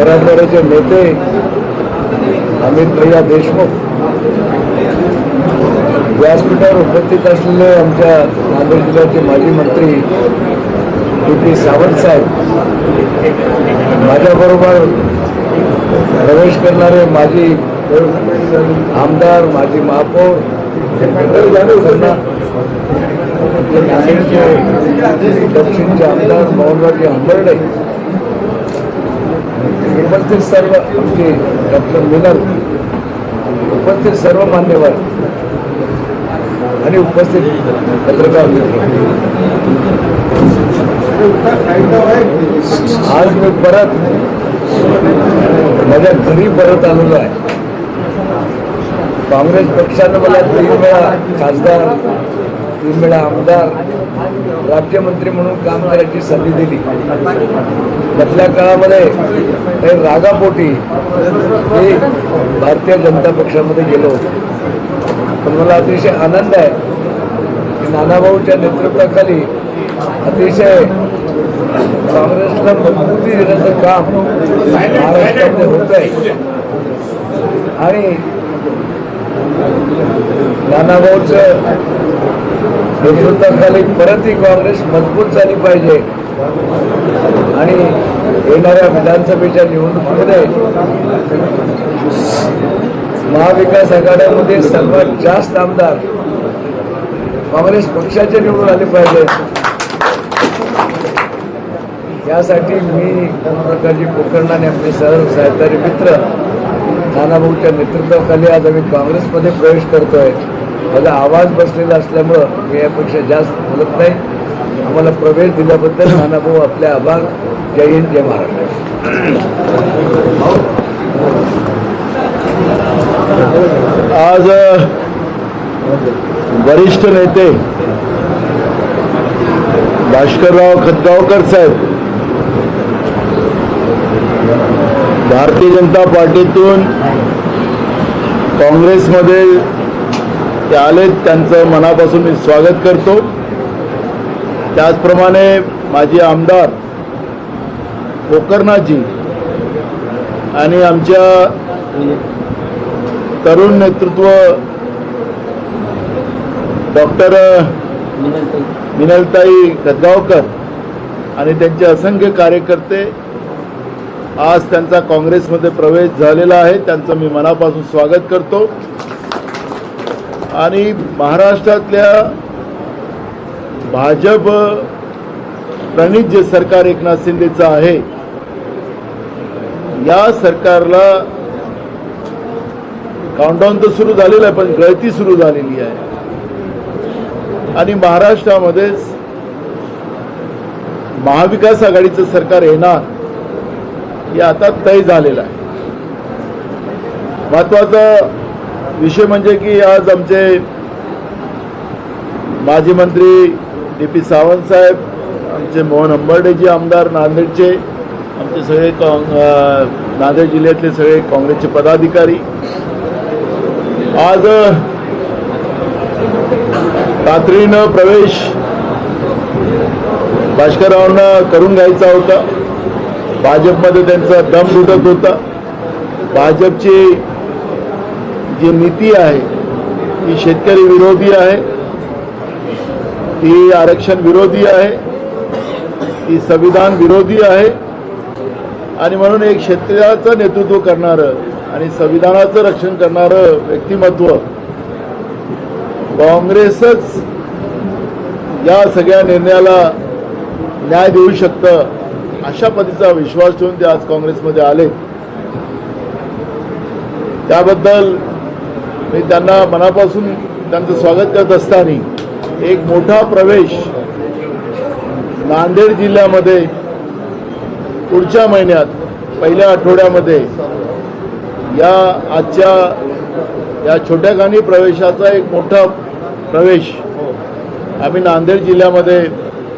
मराठवाड्याचे नेते अमित भैया देशमुख. व्यासपीठावर उपस्थित असलेले आमच्या नांदेड जिल्ह्याचे माजी मंत्री टी पी सावंत साहेब माझ्याबरोबर प्रवेश करणारे माजी आमदार माजी महापौर नांदेडचे दक्षिणचे आमदार मोहनरावजी हंबर्डे उपस्थित सर्व आमचे डॉक्टर मिनल उपस्थित सर्व मान्यवर आणि उपस्थित पत्रकार मित्र. आज मी परत माझ्या घरी परत आलेलो आहे. काँग्रेस पक्षानं मला तीन वेळा खासदार तीन वेळा आमदार राज्यमंत्री म्हणून काम करायची संधी दिली. मधल्या काळामध्ये काही रागापोटी मी भारतीय जनता पक्षामध्ये गेलो होतो. पण मला अतिशय आनंद आहे की नानाभाऊच्या नेतृत्वाखाली अतिशय काँग्रेसला मजबूती देण्याचं काम महाराष्ट्रामध्ये होत आहे आणि नानाभाऊचं नेतृत्वाखाली परत ही काँग्रेस मजबूत झाली पाहिजे. आणि येणाऱ्या विधानसभेच्या निवडणुकीमध्ये महाविकास आघाड्यामध्ये सर्वात जास्त आमदार काँग्रेस पक्षाचे निवडून आले पाहिजे. यासाठी मी प्रकारची कोकणाने आपले सर्व सहकारी मित्र नानाभाऊच्या नेतृत्वाखाली आज आम्ही काँग्रेसमध्ये प्रवेश करतोय. माझा आवाज बसलेला असल्यामुळं मी यापेक्षा जास्त बोलत नाही. आम्हाला प्रवेश दिल्याबद्दल नानाभाऊ आपले आभार. जय हिंद जय महाराष्ट्र. आज वरिष्ठ नेते भास्करराव खतगावकर साहेब भारतीय जनता पार्टीतून काँग्रेसमध्ये ते आलेत त्यांचं मनापासून मी स्वागत करतो. त्याचप्रमाणे माजी आमदार कोकर्णाजी आणि आमच्या तरुण नेतृत्व डॉक्टर मिनलताई. खतगावकर आणि त्यांचे असंख्य कार्यकर्ते आज त्यांचा काँग्रेसमध्ये प्रवेश झालेला आहे. त्यांचं मी मनापासून स्वागत करतो. आणि महाराष्ट्रातल्या भाजप प्रणित जे सरकार एकनाथ शिंदेचं आहे या सरकारला काउंटडाऊन तर सुरू झालेलं आहे पण गळती सुरू झालेली आहे. आणि महाराष्ट्रामध्येच महाविकास आघाडीचं सरकार येणार. हे आता तय झालेलं आहे. महत्त्वाचा विषय म्हणजे की आज आमचे माजी मंत्री डी पी सावंत साहेब आमचे मोहन अंबर्डेजी आमदार नांदेडचे आमचे सगळे काँग नांदेड जिल्ह्यातले सगळे काँग्रेसचे पदाधिकारी. आज तातडीनं प्रवेश भास्कररावांना करून घ्यायचा होता. भाजपमध्ये त्यांचा दम तुटत होता. भाजपची जी नीती आहे ती शेतकरी विरोधी आहे ती आरक्षण विरोधी आहे ती संविधान विरोधी आहे. आणि म्हणून एक शेतकऱ्याचं नेतृत्व करणारं आणि संविधानाचं रक्षण करणारं व्यक्तिमत्व काँग्रेसच या सगळ्या निर्णयाला न्याय देऊ शकतं. अशा पद्धतीचा विश्वास ठेवून ते आज काँग्रेसमध्ये आले. त्याबद्दल मी त्यांना मनापासून त्यांचं स्वागत करत असताना एक मोठा प्रवेश नांदेड जिल्ह्यामध्ये पुढच्या महिन्यात पहिल्या आठवड्यामध्ये या आजच्या या छोट्या गाणी प्रवेशाचा एक मोठा प्रवेश आम्ही नांदेड जिल्ह्यामध्ये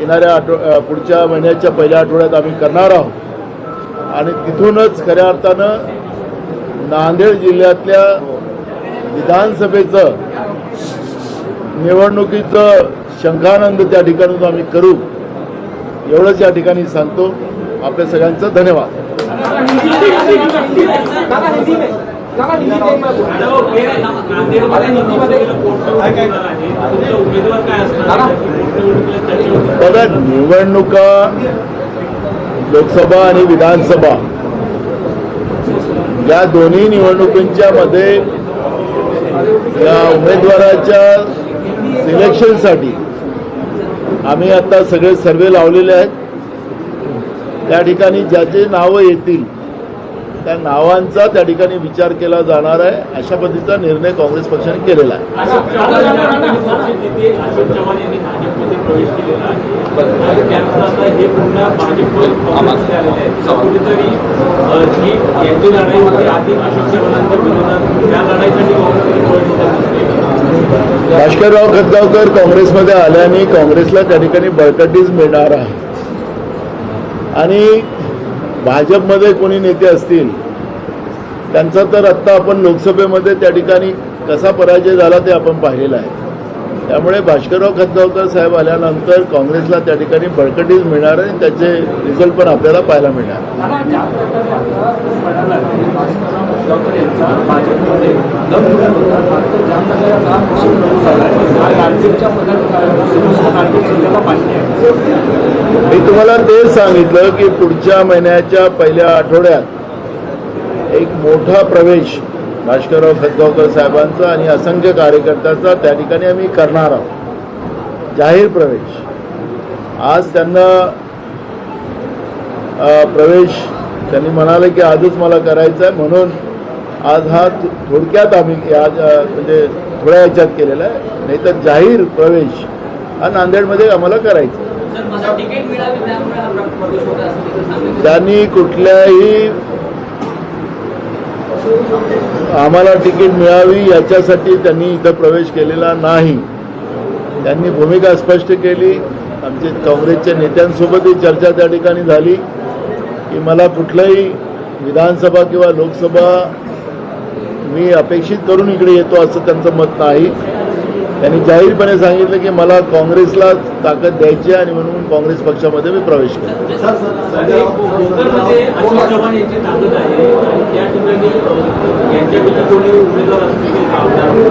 येणाऱ्या आठव पुढच्या महिन्याच्या पहिल्या आठवड्यात आम्ही करणार आहोत. आणि तिथूनच खऱ्या अर्थानं नांदेड जिल्ह्यातल्या विधानसभेचं निवडणुकीचं शंखानंद त्या ठिकाणून आम्ही करू. एवढंच या ठिकाणी सांगतो. आपल्या सगळ्यांचं धन्यवाद. बघा निवडणुका लोकसभा आणि विधानसभा. या दोन्ही निवडणुकींच्या मध्ये या उमेदवाराच्या सिलेक्शनसाठी आम्ही आता सगळे सर्वे लावलेले आहेत. त्या ठिकाणी ज्याचे नावं येतील त्या नावांचा त्या ठिकाणी विचार केला जाणार आहे अशा पद्धतीचा निर्णय काँग्रेस पक्षाने केलेला आहे. भास्करराव खतगावकर काँग्रेसमध्ये आल्याने काँग्रेसला त्या ठिकाणी बळकटीच मिळणार आहे. आणि भाजपमध्ये कोणी नेते असतील त्यांचा तर आत्ता आपण लोकसभेमध्ये त्या ठिकाणी कसा पराजय झाला ते आपण पाहिलेला आहे. त्यामुळे भास्करराव खतगावकर साहेब आल्यानंतर काँग्रेसला त्या ठिकाणी बळकटीच मिळणार आणि त्याचे रिझल्ट पण आपल्याला पाहायला मिळणार. मी तुम्हाला तेच सांगितलं की पुढच्या महिन्याच्या पहिल्या आठवड्यात एक मोठा प्रवेश भास्करराव खतगावकर साहेबांचा आणि असंख्य कार्यकर्त्यांचा त्या ठिकाणी आम्ही करणार आहोत. जाहीर प्रवेश. आज त्यांना प्रवेश त्यांनी म्हणाले की आजच मला करायचा आहे म्हणून आज हा थोडक्यात आम्ही आज म्हणजे थोड्या ह्याच्यात केलेला आहे. नाहीतर जाहीर प्रवेश हा नांदेडमध्ये आम्हाला करायचा आहे. सर मला तिकीट मिळाली त्यामुळे हा प्रवेश होता असं तिथं सांगितलं त्यांनी कुठल्याही आम्हाला तिकीट मिळावी याच्यासाठी त्यांनी इथं प्रवेश केलेला नाही. त्यांनी भूमिका स्पष्ट केली. आमचे काँग्रेसच्या नेत्यांसोबतही चर्चा त्या ठिकाणी झाली की मला कुठलंही विधानसभा किंवा लोकसभा मी अपेक्षित करून इकडे येतो असं त्यांचं मत नाही. त्यांनी जाहीरपणे सांगितलं की मला काँग्रेसला ताकद द्यायची आहे आणि म्हणून काँग्रेस पक्षामध्ये मी प्रवेश केला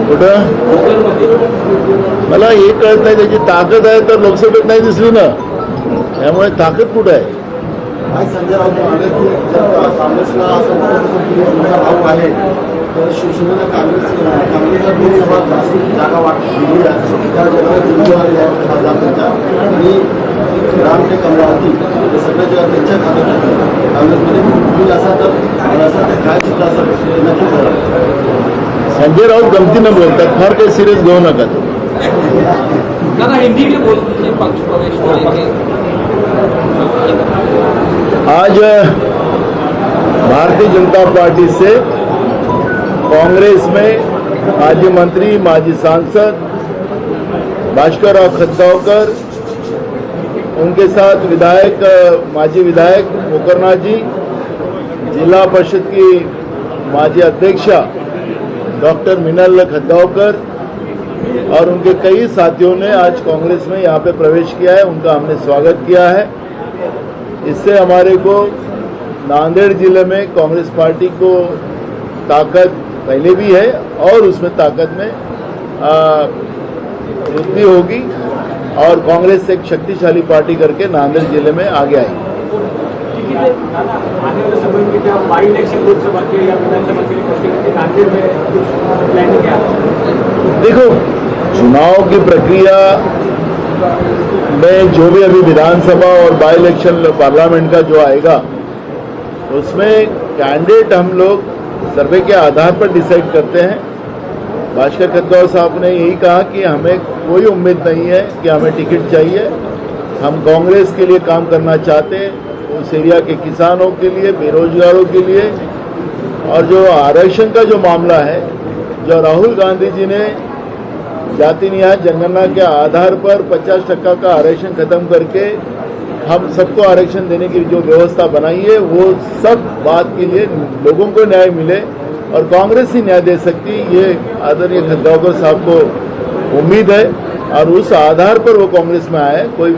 कुठं? मला हे कळत नाही त्याची ताकद आहे तर लोकसभेत नाही दिसली ना. त्यामुळे ताकद कुठं आहे? संजय राऊत तर शिवसेनेला काँग्रेस काँग्रेसला दोन सभा जागा वाट त्या जगाला जिम्मेदार आहे खासदारांच्या आणि रामटेक अमरावती हे सगळं जेव्हा त्यांच्या खात्यात काँग्रेसमध्ये तुम्ही असा तर मला तर काय चित्र असं नक्की करा? संजय राऊत गमतीनं बोलतात फार काही सिरियस घेऊ नका. दादा हिंदी में बोलते आज भारतीय जनता पार्टी से कांग्रेस में माजी मंत्री, माजी सांसद भास्करराव खतगावकर उनके साथ विधायक, माजी विधायक मुकरना जी, जिला परिषद की माजी अध्यक्षा डॉक्टर मिनल खतगावकर और उनके कई साथियों ने आज कांग्रेस में यहाँ पे प्रवेश किया है। उनका हमने स्वागत किया है। इससे हमारे को नांदेड़ ज़िले में कांग्रेस पार्टी को ताकत पहले भी है और उसमें ताकत में वृद्धि होगी और कांग्रेस एक शक्तिशाली पार्टी करके नांदेड़ ज़िले में आगे आएगी। देखो, चुनाव की प्रक्रिया में जो भी अभी विधानसभा और बाई इलेक्शन पार्लियामेंट का जो आएगा, उसमें कैंडिडेट हम लोग सर्वे के आधार पर डिसाइड करते हैं। भास्कर खतगाव साहब ने यही कहा कि हमें कोई उम्मीद नहीं है कि हमें टिकट चाहिए। हम कांग्रेस के लिए काम करना चाहते हैं, उस एरिया के किसानों के लिए, बेरोजगारों के लिए। और जो आरक्षण का जो मामला है, जो राहुल गांधी जी ने जाति न्याय जनगणना के आधार पर 50 टक्का का आरक्षण खत्म करके हम सबको आरक्षण देने की जो व्यवस्था बनाई है वो सब बात के लिए लोगों को न्याय मिले और कांग्रेस ही न्याय दे सकती ये आदरणीय खद्रावकर साहब को उम्मीद है और उस आधार पर वो कांग्रेस में आए कोई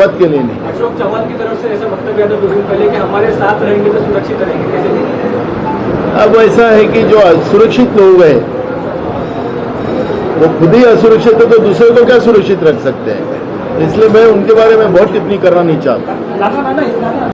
पद के लिए नहीं। अशोक चौहान की तरफ़ से ऐसा वक्तव्य आता कुछ दिन पहले कि हमारे साथ रहेंगे तो सुरक्षित रहेंगे कैसे अब ऐसा है कि जो असुरक्षित लोग हैं वो खुद ही असुरक्षित है तो दूसरे को क्या सुरक्षित रख सकते हैं? इसलिए मैं उनके बारे में बहुत टिप्पणी करना नहीं चाहता।